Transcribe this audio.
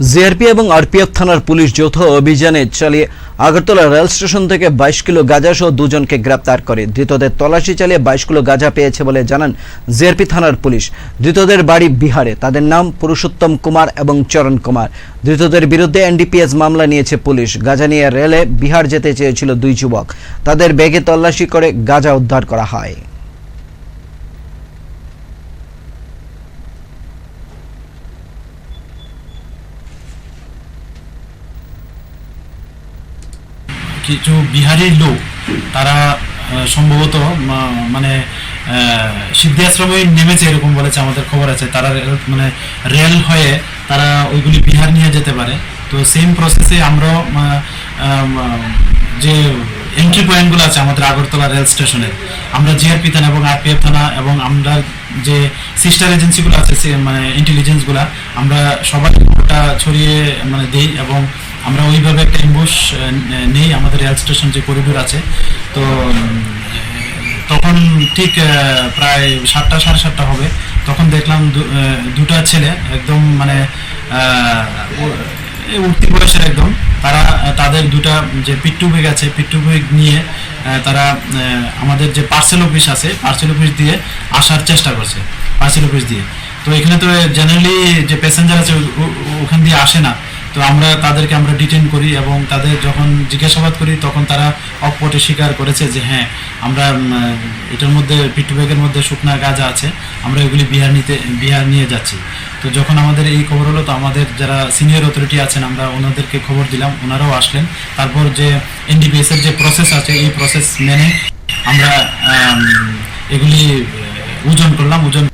GRP এবং RPF থানার police যৌথ অভিযানে চালিয়ে আগরতলা রেল স্টেশন থেকে বাইশ কিলো গাঁজা সহ দুজনকে গ্রেপ্তার করে। ধৃতদের তল্লাশি চালিয়ে বাইশ কিলো গাঁজা পেয়েছে বলে জানান জিআরপি থানার পুলিশ। ধৃতদের বাড়ি বিহারে। তাদের নাম পুরুষোত্তম কুমার এবং চরণ কুমার। ধৃতদের বিরুদ্ধে এনডিপিএস মামলা নিয়েছে পুলিশ। গাঁজা নিয়ে রেলে বিহার যেতে চেয়েছিল দুই যুবক। তাদের ব্যাগে তল্লাশি করে গাঁজা উদ্ধার করা হয়। কিছু বিহারের লোক, তারা সম্ভবত মানে সিদ্ধি আশ্রমে নেমেছে এরকম বলেছে আমাদের খবর আছে। তারা মানে রেল হয়ে তারা ওইগুলি বিহার নিয়ে যেতে পারে। তো সেম প্রসেসে আমরা যে এন্ট্রি পয়েন্টগুলো আছে আমাদের আগরতলা রেল স্টেশনে আমরা জিআরপি থানা এবং আরপিএফ থানা এবং আমরা যে সিস্টার এজেন্সিগুলো আছে মানে ইন্টেলিজেন্সগুলো আমরা সবাই ওটা ছড়িয়ে মানে দেই এবং আমরা ওইভাবে একটা ইম্বুশ নেই, আমাদের রেল স্টেশন যে করিডোর আছে। তো তখন ঠিক প্রায় সাতটা, সাড়ে সাতটা হবে। তখন দেখলাম দুটা ছেলে একদম মানে উঠতি বয়সের একদম। তারা, তাদের দুটা যে পিট্টু বেগ আছে, পিট্টু বেগ নিয়ে তারা আমাদের যে পার্সেল অফিস আছে পার্সেল অফিস দিয়ে আসার চেষ্টা করছে পার্সেল অফিস দিয়ে। তো এখানে তো জেনারেলি যে প্যাসেঞ্জার আছে ওখান দিয়ে আসে না। তো আমরা তাদেরকে আমরা ডিটেন করি এবং তাদের যখন জিজ্ঞাসাবাদ করি, তখন তারা অকপটে স্বীকার করেছে যে হ্যাঁ আমরা এটার মধ্যে পিট্টু ব্যাগের মধ্যে শুকনা গাঁজা আছে, আমরা এগুলি বিহার নিতে, বিহার নিয়ে যাচ্ছি। তো যখন আমাদের এই খবর হলো, তো আমাদের যারা সিনিয়র অথরিটি আছেন, আমরা ওনাদেরকে খবর দিলাম, ওনারাও আসলেন। তারপর যে এনডিপিএস এর যে প্রসেস আছে, এই প্রসেস মেনে আমরা এগুলি ওজন করলাম ওজন